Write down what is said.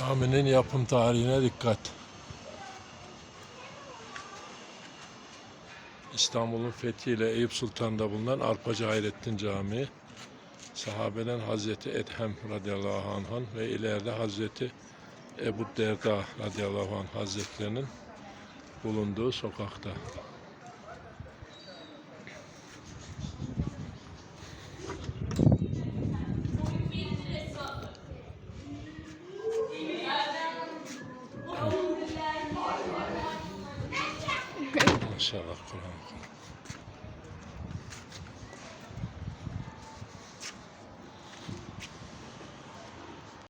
Caminin yapım tarihine dikkat. İstanbul'un fethiyle Eyüp Sultan'da bulunan Arpacı Hayrettin Camii. Sahabeden Hazreti Edhem radıyallahu anh'ın ve ileride Hazreti Ebu Derda radıyallahu anh hazretlerinin bulunduğu sokakta. Maşallah Kur'an.